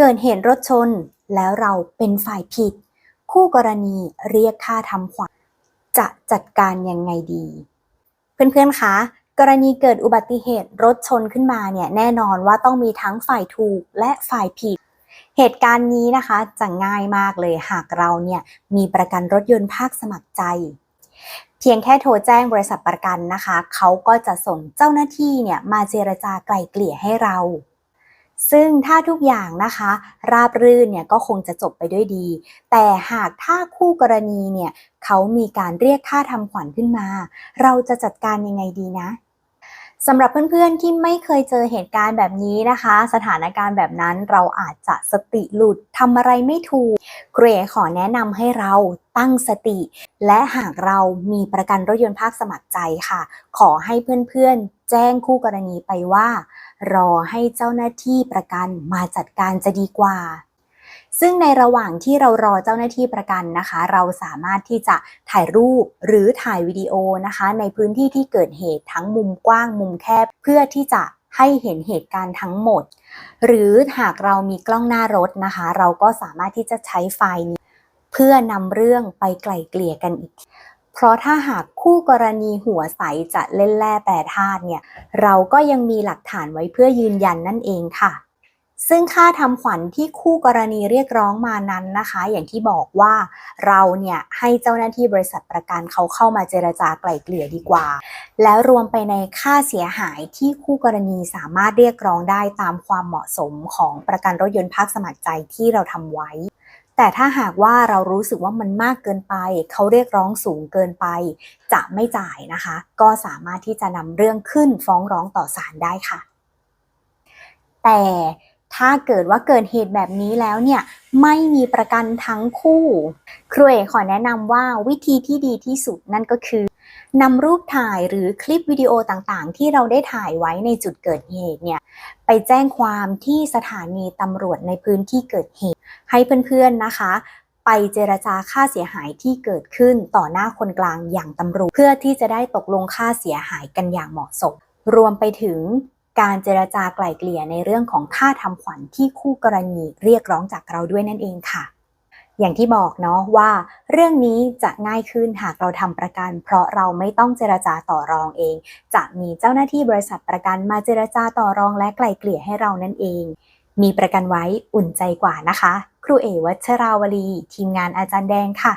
เกิดเหตุรถชนแล้วเราเป็นฝ่ายผิด คู่กรณีเรียกค่าทำขวัญจะจัดการยังไงดี เพื่อนๆคะกรณีเกิดอุบัติเหตุรถชนขึ้นมาเนี่ยแน่นอนว่าต้องมีทั้งฝ่ายถูกและฝ่ายผิด เหตุการณ์นี้นะคะจะง่ายมากเลยหากเราเนี่ยมีประกันรถยนต์ภาคสมัครใจ เพียงแค่โทรแจ้งบริษัทประกันนะคะ เขาก็จะส่งเจ้าหน้าที่เนี่ยมาเจรจาไกล่เกลี่ยให้เรา ซึ่งถ้าทุกอย่างนะคะ ราบรื่นเนี่ยก็คงจะจบไปด้วยดี แต่หากถ้าคู่กรณีเนี่ยเขามีการเรียกค่าทำขวัญขึ้นมา เราจะจัดการยังไงดีนะสำหรับเพื่อนๆที่ไม่เคยเจอเหตุการณ์แบบนี้นะคะ สถานการณ์แบบนั้นเราอาจจะสติหลุดทำอะไรไม่ถูก เกรขอแนะนำให้เราตั้งสติ และหากเรามีประกันรถยนต์ภาคสมัครใจค่ะ ขอให้เพื่อนๆ แจ้งคู่กรณีไปว่า รอให้เจ้าหน้าที่ประกันมาจัดการจะดีกว่า ซึ่งในระหว่างที่เรารอเจ้าหน้าที่ประกันนะคะ เราสามารถที่จะถ่ายรูปหรือถ่ายวิดีโอนะคะ ในพื้นที่ที่เกิดเหตุทั้งมุมกว้างมุมแคบ เพื่อที่จะให้เห็นเหตุการณ์ทั้งหมด หรือหากเรามีกล้องหน้ารถนะคะ เราก็สามารถที่จะใช้ไฟล์นี้ เพื่อนำเรื่องไปไกล่เกลี่ยกันอีก เพราะถ้าหากคู่กรณีหัวใสจะเล่นแร่แปรธาตุเนี่ย เราก็ยังมีหลักฐานไว้เพื่อยืนยันนั่นเองค่ะ ซึ่งค่าทำขวัญที่คู่กรณีเรียกร้องมานั้นนะคะ อย่างที่บอกว่าเราเนี่ยให้เจ้าหน้าที่บริษัทประกันเขาเข้ามาเจรจาไกล่เกลี่ยดีกว่า แล้วรวมไปในค่าเสียหายที่คู่กรณีสามารถเรียกร้องได้ตามความเหมาะสมของประกันรถยนต์ภาคสมัครใจที่เราทำไว้ แต่ถ้าหากว่าเรารู้สึกว่ามันมากเกินไป เขาเรียกร้องสูงเกินไป จะไม่จ่ายนะคะ ก็สามารถที่จะนำเรื่องขึ้นฟ้องร้องต่อศาลได้ค่ะ แต่ถ้าเกิดว่าเกิดเหตุแบบนี้แล้วเนี่ยไม่มีประกันทั้งคู่ ครูเอขอแนะนำว่าวิธีที่ดีที่สุดนั่นก็คือ นำรูปถ่ายหรือคลิปวิดีโอต่างๆ ที่เราได้ถ่ายไว้ในจุดเกิดเหตุเนี่ยไปแจ้งความที่สถานีตำรวจในพื้นที่เกิดเหตุ ให้เพื่อนๆนะคะ ไปเจรจาค่าเสียหายที่เกิดขึ้นต่อหน้าคนกลางอย่างตำรวจ เพื่อที่จะได้ตกลงค่าเสียหายกันอย่างเหมาะสม รวมไปถึงการเจรจาไกล่เกลี่ยในเรื่องของค่าทำขวัญที่คู่กรณีเรียกร้องจากเราด้วยนั่นเองค่ะ อย่างที่บอกเนาะว่า เรื่องนี้จะง่ายขึ้นหากเราทำประกัน เพราะเราไม่ต้องเจรจาต่อรองเอง จะมีเจ้าหน้าที่บริษัทประกันมาเจรจาต่อรองและไกล่เกลี่ยให้เรานั่นเอง มีประกันไว้อุ่นใจกว่านะคะ ครูเอวัชราวลี ทีมงานอาจารย์แดงค่ะ